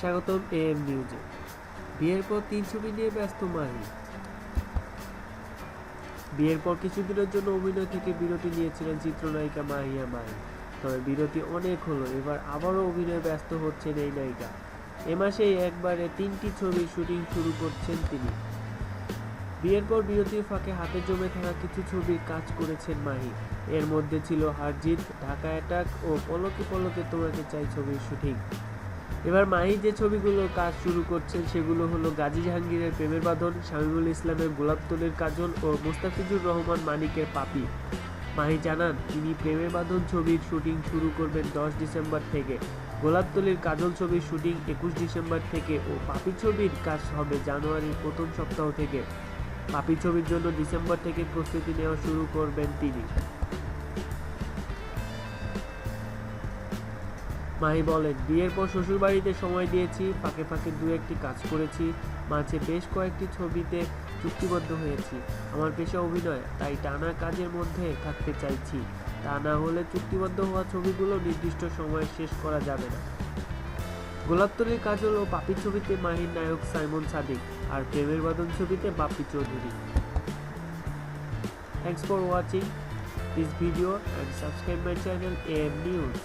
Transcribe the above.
স্বাগতম A M নিউজে। বিয়ের পর তিন ছবি নিয়ে ব্যস্ত মাহি। বিয়ের পর কিছুদিনের জন্য অভিনয় থেকে বিরতি নিয়েছিলেন চিত্রনায়িকা মাহিয়া মাহি। তবে বিরতি অনেক হলো, এবার আবারও অভিনয়ে ব্যস্ত হচ্ছেন এই নায়িকা। এ মাসেই একবারে তিনটি ছবির শুটিং শুরু করছেন তিনি। বিয়ের পর বিরতির ফাঁকে হাতে জমে থাকা কিছু ছবির কাজ করেছেন মাহি। এর মধ্যে ছিল হারজিৎ, ঢাকা অ্যাটাক ও পলকে পলকে তোমাকে চাই ছবির শুটিং। এবার মাহি যে ছবিগুলোর কাজ শুরু করছেন, সেগুলো হলো গাজী জাহাঙ্গীরের প্রেমের বাঁধন, শামীমুল ইসলামের গোলাপতলের কাজল ও মুস্তাফিজুর রহমান মানিকের পাপি। মাহি জানান, তিনি প্রেমের বাঁধন ছবির শুটিং শুরু করবেন দশ ডিসেম্বর থেকে। গোলাপতলির কাজল ছবির শুটিং একুশ ডিসেম্বর থেকে ও পাপি ছবির কাজ হবে জানুয়ারির প্রথম সপ্তাহ থেকে। পাপি ছবির জন্য ডিসেম্বর থেকে প্রস্তুতি নেওয়া শুরু করবেন তিনি। মাহি বলেন, বিয়ের পর শ্বশুরবাড়িতে সময় দিয়েছি, ফাঁকে ফাঁকে দু একটি কাজ করেছি, মাঝে বেশ কয়েকটি ছবিতে চুক্তিবদ্ধ হয়েছি। আমার পেশা অভিনয়, তাই টানা কাজের মধ্যে থাকতে চাইছি। তা না হলে চুক্তিবদ্ধ হওয়া ছবিগুলো নির্দিষ্ট সময়ে শেষ করা যাবে না। গোলাপতলির কাজল ও পাপি ছবিতে মাহির নায়ক সাইমন সাদিক আর প্রেমের বাদন ছবিতে Bappy Chowdhury. Thanks for watching this video and subscribe my channel M news